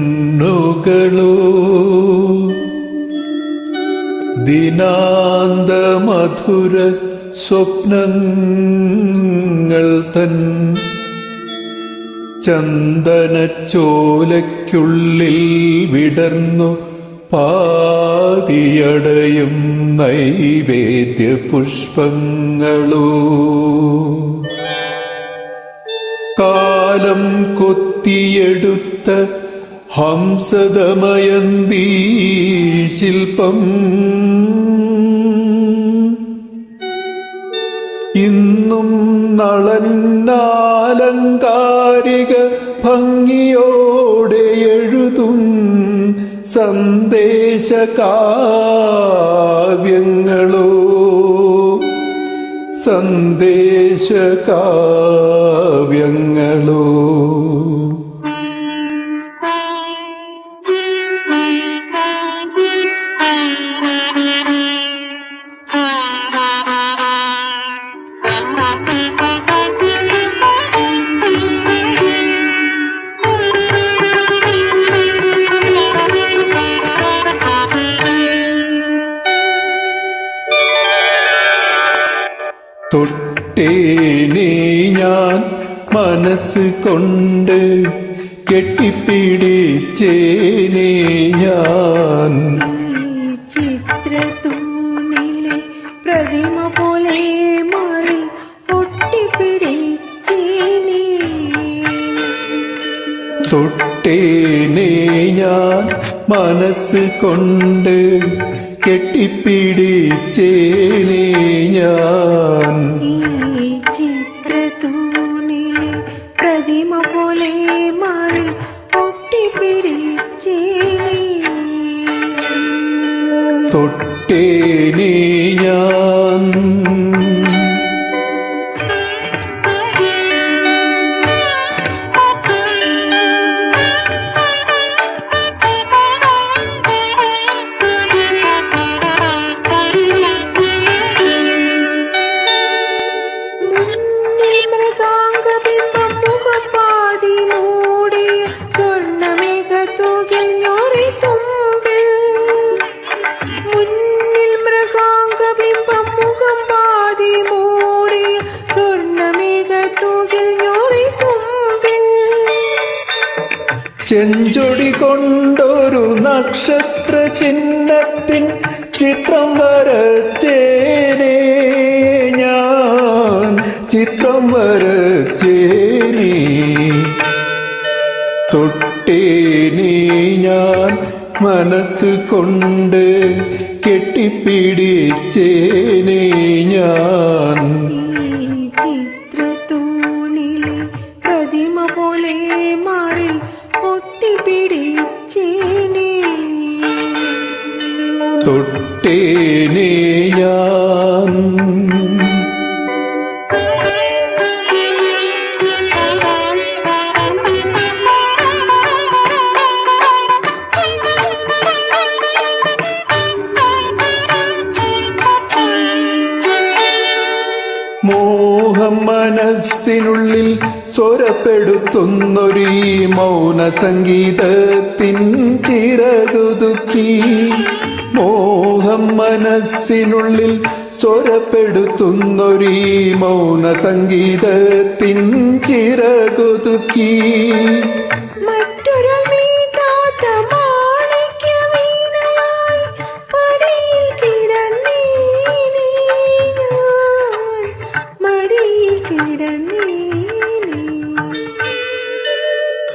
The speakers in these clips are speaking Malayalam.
നീലക്കണ്ണുകളോ ദിനാന്ത മധുര സ്വപ്നങ്ങൾ തൻ ചന്ദനച്ചോലയ്ക്കുള്ളിൽ വിടർന്നു പാതിയടയും നൈവേദ്യ പുഷ്പങ്ങളോ കാലം കൊത്തിയെടുത്ത ഹംസദമയന്തീ ശില്പം. ഇന്നും നളന്നാലങ്കാരിക ഭംഗിയോടെ എഴുതും സന്ദേശകാവ്യങ്ങളോ. സന്ദേശകാവ്യങ്ങളോ തൊട്ടേനെ ഞാൻ മനസ്സ് കൊണ്ട് കെട്ടിപ്പിടിച്ചേനെ ഞാൻ. ചിത്രത്തൂണിലെ പ്രതിമ പോലെ മാറി ഒട്ടിപ്പിടിച്ചേനേ. തൊട്ടേനെ ഞാൻ മനസ്സ് കൊണ്ട് കെട്ടിപ്പിടിച്ചേനെ ഞാൻ. ഈ നീ പ്രതിമ പോലെ മാറി ഒട്ടിപ്പിടിച്ചേനേ തൊട്ടേനെ ഞാൻ. ചെഞ്ചൊടി കൊണ്ടൊരു നക്ഷത്ര ചിഹ്നത്തിൻ ചിത്രം വരച്ചേനെ ഞാൻ. ചിത്രം വരച്ചേനെ. തൊട്ടേനെ ഞാൻ മനസ്സ് കൊണ്ട് കെട്ടിപ്പിടിച്ചേനെ ഞാൻ. ചിത്രത്തൂണിലെ പ്രതിമ പോലെ മാറിൽ തൊട്ടേനെ ഞാൻ. മോഹം മനസ്സിനുള്ളിൽ സ്വരപ്പെടുത്തുന്നൊരീ മൗന സംഗീതത്തിൻ ചിറകുതുക്കി മോഹം മനസ്സിനുള്ളിൽ സ്വരപ്പെടുത്തുന്നൊരീ മൗന സംഗീതത്തിൻ ചിറകുതുക്കി.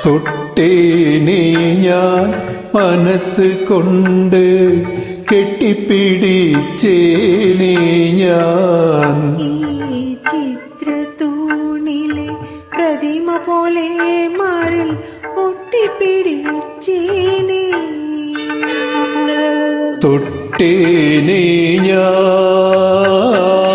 തൊട്ടേനെ ഞാൻ മനസ്സ് കൊണ്ട് കെട്ടിപ്പിടിച്ചേനെ ഞാൻ. ഈ ചിത്രത്തൂണിലെ പ്രതിമ പോലെ മാറിൽ ഒട്ടിപ്പിടിച്ചേനേ. തൊട്ടേനെ ഞാൻ.